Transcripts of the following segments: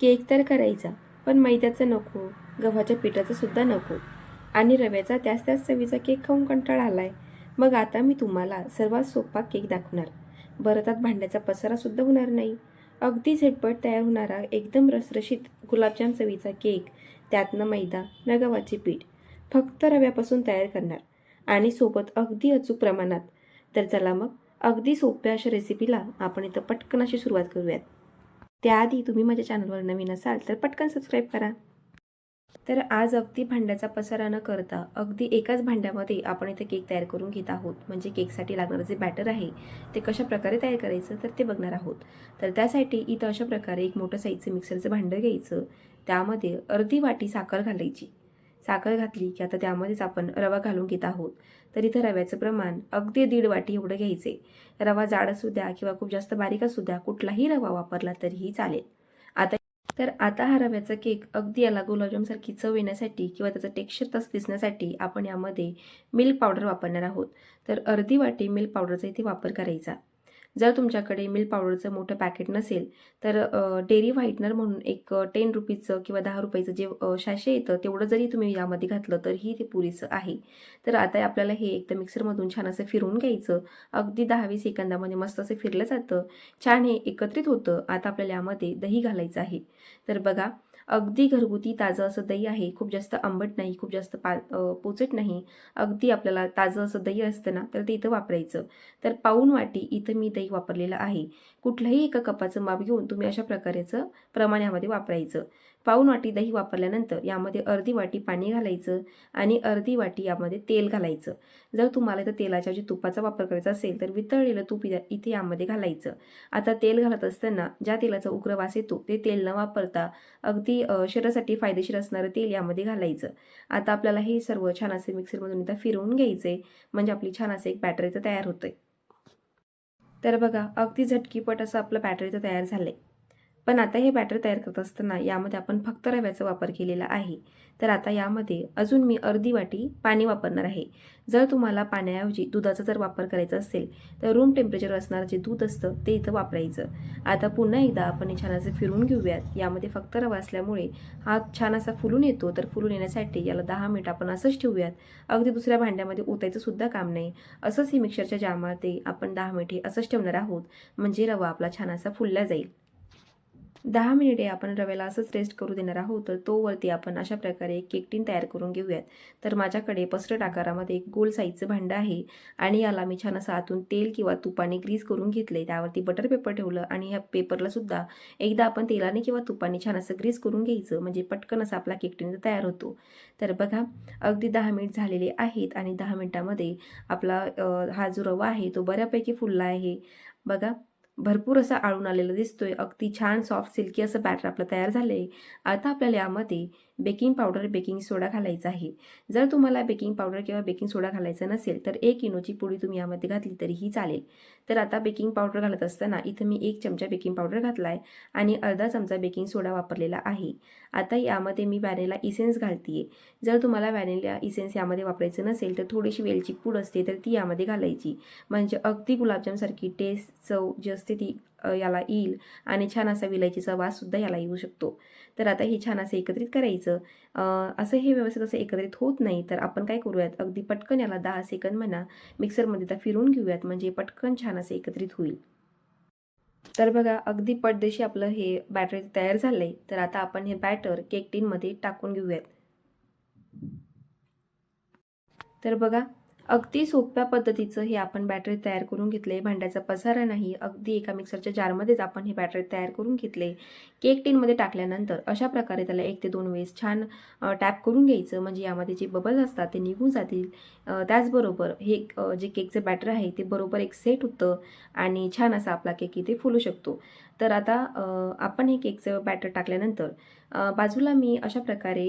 Cake तर करायचा पण मैद्याचं नको गव्हाच्या पिठाचं सुद्धा नको. आणि रव्याचा त्याच त्याच चवीचा केक खाऊन कंटाळा आलाय. मग आता मी तुम्हाला सर्वात सोपा केक दाखवणार. भरतात भांड्याचा पसारासुद्धा होणार नाही. अगदी झटपट तयार होणारा एकदम रसरशीत गुलाबजाम चवीचा केक त्यातनं मैदा न गव्हाचे पीठ फक्त रव्यापासून तयार करणार. आणि सोबत अगदी अचूक प्रमाणात. तर चला मग अगदी सोप्या अशा रेसिपीला आपण इथं पटकन अशी सुरुवात करूयात. त्याआधी तुम्ही माझ्या चॅनलवर नवीन असाल तर पटकन सबस्क्राईब करा. तर आज अगदी भांड्याचा पसारा न करता अगदी एकाच भांड्यामध्ये आपण इथे केक तयार करून घेत आहोत. म्हणजे केकसाठी लागणारं जे बॅटर आहे ते कशा प्रकारे तयार करायचं तर ते बघणार आहोत. तर त्यासाठी इथं अशा प्रकारे एक मोठं साईजचं मिक्सरचं भांडं घ्यायचं. त्यामध्ये अर्धी वाटी साखर घालायची. साखर घातली की आता त्यामध्येच आपण रवा घालून घेत आहोत. तर इथं रव्याचं प्रमाण अगदी दीड वाटी एवढं घ्यायचे. रवा जाड असू द्या किंवा खूप जास्त बारीक असू द्या कुठलाही रवा वापरला तरीही चालेल. आता तर आता हा रव्याचा केक अगदी याला गुलाबजामसारखी चव येण्यासाठी किंवा त्याचं टेक्स्चर तस दिसण्यासाठी आपण यामध्ये मिल्क पावडर वापरणार आहोत. तर अर्धी वाटी मिल्क पावडरचा इथे वापर करायचा. जर तुमच्याकडे मिल्क पावडरचं मोठं पॅकेट नसेल तर डेअरी व्हाईटनर म्हणून एक टेन रुपीजचं किंवा दहा रुपयाचं जे अ, शाशे येतं तेवढं जरी तुम्ही यामध्ये घातलं तरीही ते पुरेसं आहे. तर आता आपल्याला हे एकदा मिक्सरमधून छान असं फिरवून घ्यायचं. अगदी दहा वीस सेकंदामध्ये मस्त असं फिरलं जातं. छान हे एकत्रित होतं. आता आपल्याला यामध्ये दही घालायचं आहे. तर बघा अगदी घरगुती ताजं असं दही आहे खूप जास्त आंबट नाही खूप जास्त पा पोचट नाही अगदी आपल्याला ताजं असं दही असतं ना तर ते इथं वापरायचं. तर पाऊन वाटी इथं मी दही वापरलेलं आहे. कुठल्याही एका कपाचं माप घेऊन तुम्ही अशा प्रकारेचं प्रमाण यामध्ये वापरायचं. पाऊन वाटी दही वापरल्यानंतर यामध्ये अर्धी वाटी पाणी घालायचं आणि अर्धी वाटी यामध्ये तेल घालायचं. जर तुम्हाला इथं तेलाच्या जे तुपाचा वापर करायचा असेल तर वितळलेलं तूप इथे इथे यामध्ये घालायचं. आता तेल घालत असताना ज्या तेलाचा उग्र वास येतो ते तेल न वापरता अगदी शरीरासाठी फायदेशीर असणारं तेल यामध्ये घालायचं. आता आपल्याला हे सर्व छान असे मिक्सरमधून इथं फिरवून घ्यायचे म्हणजे आपली छान असे एक बॅटरी तयार होतंय. तर बघा अगदी झटकीपट असं आपलं बॅटरी तयार तयार झालंय. पण आता हे बॅटर तयार करत असताना यामध्ये आपण फक्त रव्याचा वापर केलेला आहे. तर आता यामध्ये अजून मी अर्धी वाटी पाणी वापरणार आहे. जर तुम्हाला पाण्याऐवजी दुधाचा जर वापर करायचा असेल तर रूम टेम्परेचर असणारं जे दूध असतं ते इथं वापरायचं. आता पुन्हा एकदा आपण हे छान असं फिरून घेऊयात. यामध्ये फक्त रवा असल्यामुळे हा छान असा फुलून येतो. तर फुलून येण्यासाठी याला दहा मिनिट आपण असंच ठेवूयात. अगदी दुसऱ्या भांड्यामध्ये ओतायचं सुद्धा काम नाही. असंच ही मिक्सरच्या जामामध्ये आपण दहा मिनिटे असंच ठेवणार आहोत. म्हणजे रवा आपला छान असा फुलला जाईल. दहा मिनिटे आपण रव्याला असंच रेस्ट करू देणार आहोत तर तोवरती आपण अशा प्रकारे एक केकटीन तयार करून घेऊयात. तर माझ्याकडे पसरट आकारामध्ये एक गोल साईजचं भांडं आहे आणि याला मी छान असं आतून तेल किंवा तुपाने ग्रीस करून घेतले त्यावरती बटर पेपर ठेवलं आणि ह्या पेपरला सुद्धा एकदा आपण तेलाने किंवा तुपाने छान असं ग्रीस करून घ्यायचं म्हणजे पटकन असा आपला केकटीन तयार होतो. तर बघा अगदी दहा मिनिट झालेले आहेत आणि दहा मिनिटामध्ये आपला हा जो रवा आहे तो बऱ्यापैकी फुलला आहे. बघा भरपूर असा आळून आलेला दिसतोय. अगदी छान सॉफ्ट सिल्की असं बॅटर आपलं तयार झालं आहे आता आपल्याला यामध्ये बेकिंग पावडर बेकिंग सोडा घालायचा आहे. जर तुम्हाला बेकिंग पावडर किंवा बेकिंग सोडा घालायचा नसेल तर एक इनोची पुडी तुम्ही यामध्ये घातली तरीही चालेल. तर आता बेकिंग पावडर घालत असताना इथं मी एक चमचा बेकिंग पावडर घातला आहे आणि अर्धा चमचा बेकिंग सोडा वापरलेला आहे. आता यामध्ये मी व्हॅनिला इसेन्स घालते जर तुम्हाला व्हॅनिला इसेन्स यामध्ये वापरायचं नसेल तर थोडीशी वेलची पूड असते तर ती यामध्ये घालायची. म्हणजे अगदी गुलाबजामसारखी टेस्ट चव जी असते ती याला येईल. आणि छान असा विलायचीचा वाससुद्धा याला येऊ शकतो. तर आता हे छान असं एकत्रित करायचं. असं हे व्यवस्थित असं एकत्रित होत नाही तर आपण काय करूयात? अगदी पटकन याला दहा सेकंद म्हणा मिक्सरमध्ये त्या फिरून घेऊयात. म्हणजे पटकन छान असं एकत्रित होईल. तर बघा अगदी पटदेशी आपलं हे बॅटर तयार झालंय. तर आता आपण हे बॅटर केक टीनमध्ये टाकून घेऊयात. तर बघा अगदी सोप्या पद्धतीचं हे आपण बॅटरी तयार करून घेतले भांड्याचा पसारा नाही अगदी एका मिक्सरच्या जारमध्येच आपण हे बॅटरी तयार करून घेतले केक टीनमध्ये टाकल्यानंतर अशा प्रकारे त्याला एक ते दोन वेळेस छान टॅप करून घ्यायचं. म्हणजे यामध्ये जे बबल्स असतात ते निघून जातील. त्याचबरोबर हे जे केकचं बॅटर आहे ते बरोबर एक सेट होतं आणि छान असा आपला केक इथे फुलू शकतो. तर आता आपण हे केकचं बॅटर टाकल्यानंतर बाजूला मी अशा प्रकारे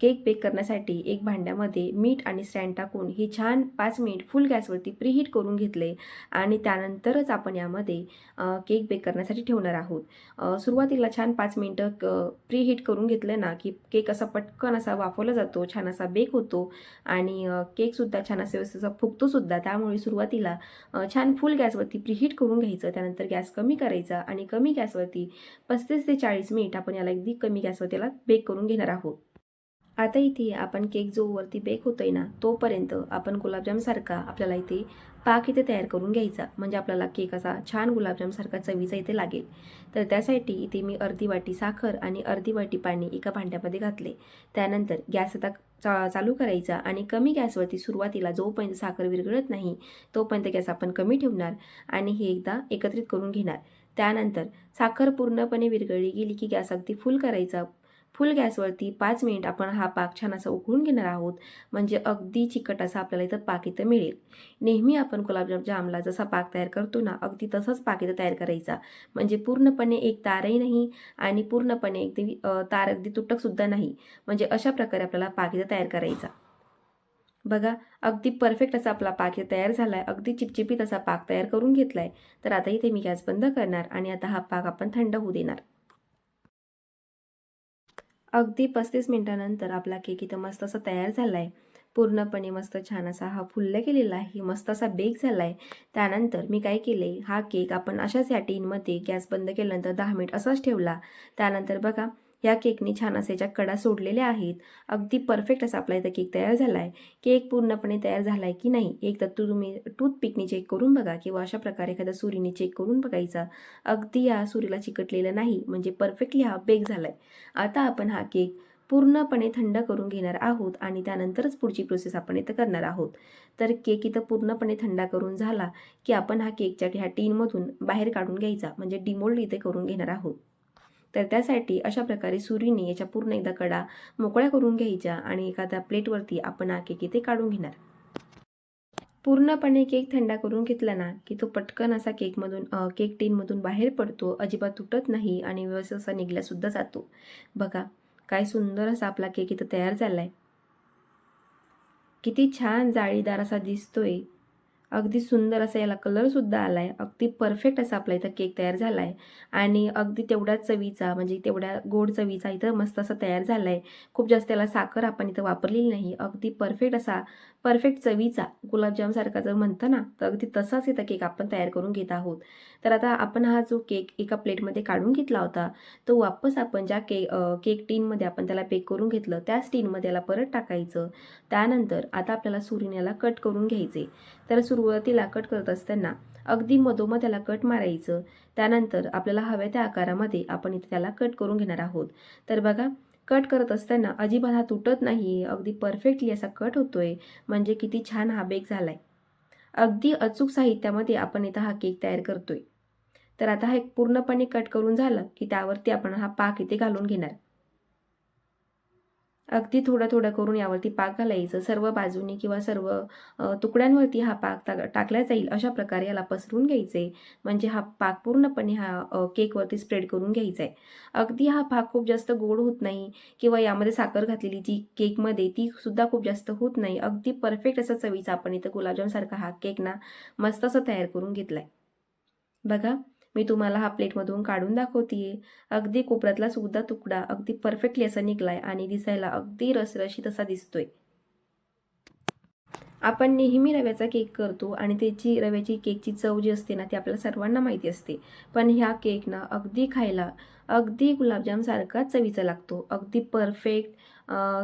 केक बेक करण्यासाठी एक भांड्यामध्ये मीठ आणि स्टँड टाकून हे छान पाच मिनिट फुल गॅसवरती प्रीहीट करून घेतले आणि त्यानंतरच आपण यामध्ये केक बेक करण्यासाठी ठेवणार आहोत. सुरुवातीला छान पाच मिनटं प्रीहीट करून घेतलं ना की केक असा पटकन असा वाफवला जातो छान असा बेक होतो आणि केकसुद्धा छान असे असा फुगतोसुद्धा त्यामुळे सुरुवातीला छान फुल गॅसवरती प्रीहीट करून घ्यायचं त्यानंतर गॅस कमी करायचा आणि कमी गॅसवरती पस्तीस ते चाळीस मिनिट आपण याला अगदी कमी गॅसवर त्याला बेक करून घेणार आहोत. आता इथे आपण केक जो वरती बेक होतोय ना तोपर्यंत आपण गुलाबजामसारखा आपल्याला इथे पाक इथे तयार करून घ्यायचा. म्हणजे आपल्याला केक असा छान गुलाबजामसारखा चवीचा इथे लागेल. तर त्यासाठी इथे मी अर्धी वाटी साखर आणि अर्धी वाटी पाणी एका भांड्यामध्ये घातले. त्यानंतर गॅस आता चा चालू करायचा आणि कमी गॅसवरती सुरुवातीला जोपर्यंत साखर विरघळत नाही तोपर्यंत गॅस आपण कमी ठेवणार आणि हे एकदा एकत्रित करून घेणार. त्यानंतर साखर पूर्णपणे विरघळली गेली की गॅस अगदी फुल करायचा. फुल गॅसवरती पाच मिनिट आपण हा पाक छान असा उकळून घेणार आहोत. म्हणजे अगदी चिकट असा आपल्याला इथं पाक इथं मिळेल. नेहमी आपण गुलाबजाम जामला जसा पाक तयार करतो ना अगदी तसाच पाक इथं तयार करायचा. म्हणजे पूर्णपणे एक तारही नाही आणि पूर्णपणे अगदी तार अगदी तुटकसुद्धा नाही. म्हणजे अशा प्रकारे आपल्याला पाक इथं तयार करायचा. बघा अगदी परफेक्ट असा आपला पाक तयार झाला आहे अगदी चिपचिपीत असा पाक तयार करून घेतला आहे तर आता इथे मी गॅस बंद करणार आणि आता हा पाक आपण थंड होऊ देणार. अगदी पस्तीस मिनिटानंतर आपला केक इथं मस्त असा तयार झाला आहे पूर्णपणे मस्त छान असा हा फुल्ल केलेला आहे. मस्त असा बेक झाला आहे त्यानंतर मी काय केले हा केक आपण अशाच या टीनमध्ये गॅस बंद केल्यानंतर दहा मिनिट असाच ठेवला. त्यानंतर बघा या केकने छान असे याच्या कडा सोडलेल्या आहेत अगदी परफेक्ट असा आपला इथं केक तयार झाला आहे केक पूर्णपणे तयार झाला आहे की नाही एक तर तुम्ही टूथपिकने चेक करून बघा किंवा अशा प्रकारे एखाद्या सुरीने चेक करून बघायचा. अगदी या सुरीला चिकटलेलं नाही म्हणजे परफेक्टली हा बेक झाला आहे आता आपण हा केक पूर्णपणे थंड करून घेणार आहोत आणि त्यानंतरच पुढची प्रोसेस आपण इथं करणार आहोत. तर केक इथं पूर्णपणे थंड करून झाला की आपण हा केकच्या ह्या टीनमधून बाहेर काढून घ्यायचा म्हणजे डिमोल्ड इथे करून घेणार आहोत. तर त्यासाठी अशा प्रकारे सुरीने याच्या पूर्ण एकदा कडा मोकळ्या करून घ्यायच्या आणि एखाद्या प्लेटवरती आपण हा केक इथे काढून घेणार. पूर्णपणे केक थंडा करून घेतला ना की तो पटकन असा केकमधून केक टीनमधून बाहेर पडतो अजिबात तुटत नाही आणि व्यवस्थित असा निघल्यासुद्धा जातो. बघा काय सुंदर असा आपला केक इथं तयार झाला आहे किती छान जाळीदार असा दिसतोय. अगदी सुंदर असा याला कलरसुद्धा आला आहे अगदी परफेक्ट असा आपला इथं केक तयार झाला आहे आणि अगदी तेवढ्याच चवीचा म्हणजे तेवढ्या गोड चवीचा इथं मस्त असा तयार झाला आहे खूप जास्त त्याला साखर आपण इथं वापरलेली नाही. अगदी परफेक्ट असा परफेक्ट चवीचा गुलाबजामसारखा जर म्हणतं ना तर अगदी तसाच इथं केक आपण तयार करून घेत आहोत. तर आता आपण हा जो केक एका प्लेटमध्ये काढून घेतला होता तो वापस आपण ज्या के केक टीनमध्ये आपण त्याला बेक करून घेतलं त्याच टीनमध्ये याला परत टाकायचं. त्यानंतर आता आपल्याला सुरीने याला कट करून घ्यायचे. तर सुरुवातीला कट करत असताना अगदी मधोमध त्याला कट मारायचं. त्यानंतर आपल्याला हव्या त्या आकारामध्ये आपण इथे त्याला कट करून घेणार आहोत. तर बघा कट करत असताना अजिबात हा तुटत नाही अगदी परफेक्टली असा कट होतोय. म्हणजे किती छान हा बेक झालाय. अगदी अचूक साहित्यामध्ये आपण इथं हा केक तयार करतोय. तर आता हा एक पूर्णपणे कट करून झालं की त्यावरती आपण हा पाक इथे घालून घेणार. अगदी थोडं थोडं करून यावरती पाक घालायचं. सर्व बाजूनी किंवा सर्व तुकड्यांवरती हा पाक टाकला जाईल अशा प्रकारे याला पसरून घ्यायचे. म्हणजे हा पाक पूर्णपणे हा केकवरती स्प्रेड करून घ्यायचा आहे अगदी हा पाक खूप जास्त गोड होत नाही किंवा यामध्ये साखर घातलेली जी केकमध्ये ती सुद्धा खूप जास्त होत नाही. अगदी परफेक्ट असा चवीचा आपण इथं गुलाबजामसारखा हा केक ना मस्त असा तयार करून घेतला आहे बघा. मी तुम्हाला हा प्लेटमधून काढून दाखवतीये. अगदी कोपऱ्यातला सुद्धा तुकडा अगदी परफेक्टली असा निघलाय आणि दिसायला अगदी रसरशीत असा दिसतोय. आपण नेहमी रव्याचा केक करतो आणि त्याची रव्याची केकची चव जी असते ना ती आपल्याला सर्वांना माहिती असते. पण ह्या केक ना अगदी खायला अगदी गुलाबजामसारखा चवीचा लागतो. अगदी परफेक्ट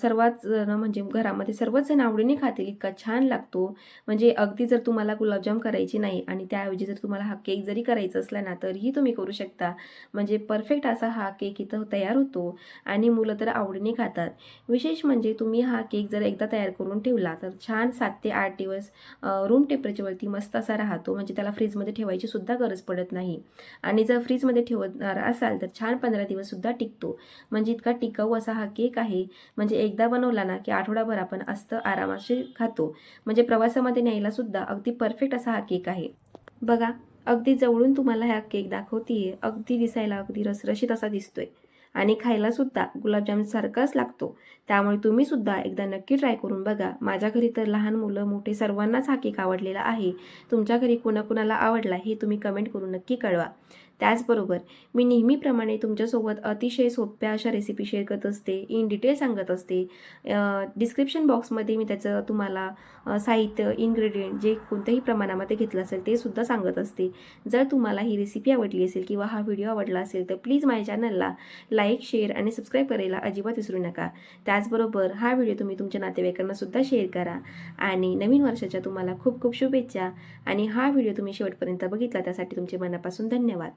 सर्वात जण म्हणजे घरामध्ये सर्वच जण आवडीने खातील इतका छान लागतो. म्हणजे अगदी जर तुम्हाला गुलाबजाम करायची नाही आणि त्याऐवजी जर तुम्हाला हा केक जरी करायचा असला ना तरीही तुम्ही करू शकता. म्हणजे परफेक्ट असा हा केक इथं तयार होतो आणि मुलं तर आवडीने खातात. विशेष म्हणजे तुम्ही हा केक जर एकदा तयार करून ठेवला तर छान सात ते आठ दिवस रूम टेम्परेचरवरती मस्त असा राहतो. म्हणजे त्याला फ्रीजमध्ये ठेवायची सुद्धा गरज पडत नाही. आणि जर फ्रीजमध्ये ठेवणार असाल तर छान पंधरा दिवससुद्धा टिकतो. म्हणजे इतका टिकाऊ असा हा केक आहे. म्हणजे एकदा बनवला ना की आठवडाभर आपण अस्त आरामाशी खातो. म्हणजे प्रवासामध्ये न्यायला सुद्धा अगदी परफेक्ट असा हा केक आहे. बघा अगदी जवळून तुम्हाला हा केक दाखवतीये. अगदी दिसायला अगदी रसरशीत असा दिसतोय. आणि खायला सुद्धा गुलाबजाम सारखाच लागतो. त्यामुळे तुम्ही सुद्धा एकदा नक्की ट्राय करून बघा. माझ्या घरी तर लहान मुलं मोठे सर्वांनाच हा केक आवडलेला आहे. तुमच्या घरी कोणाकोणाला आवडला हे तुम्ही कमेंट करून नक्की कळवा. त्याचबरोबर मी नेहमीप्रमाणे तुमच्यासोबत अतिशय सोप्या अशा रेसिपी शेअर करत असते इन डिटेल सांगत असते. डिस्क्रिप्शन बॉक्समध्ये मी त्याचं तुम्हाला साहित्य इन्ग्रेडियंट जे कोणत्याही प्रमाणामध्ये घेतलं असेल ते सुद्धा सांगत असते. जर तुम्हाला ही रेसिपी आवडली असेल किंवा हा व्हिडिओ आवडला असेल तर प्लीज माझ्या चॅनलला लाईक शेअर आणि सबस्क्राईब करायला अजिबात विसरू नका. त्याचबरोबर हा व्हिडिओ तुम्ही तुमच्या नातेवाईकांना सुद्धा शेअर करा. आणि नवीन वर्षाच्या तुम्हाला खूप खूप शुभेच्छा. आणि हा व्हिडिओ तुम्ही शेवटपर्यंत बघितला त्यासाठी तुमचे मनापासून धन्यवाद.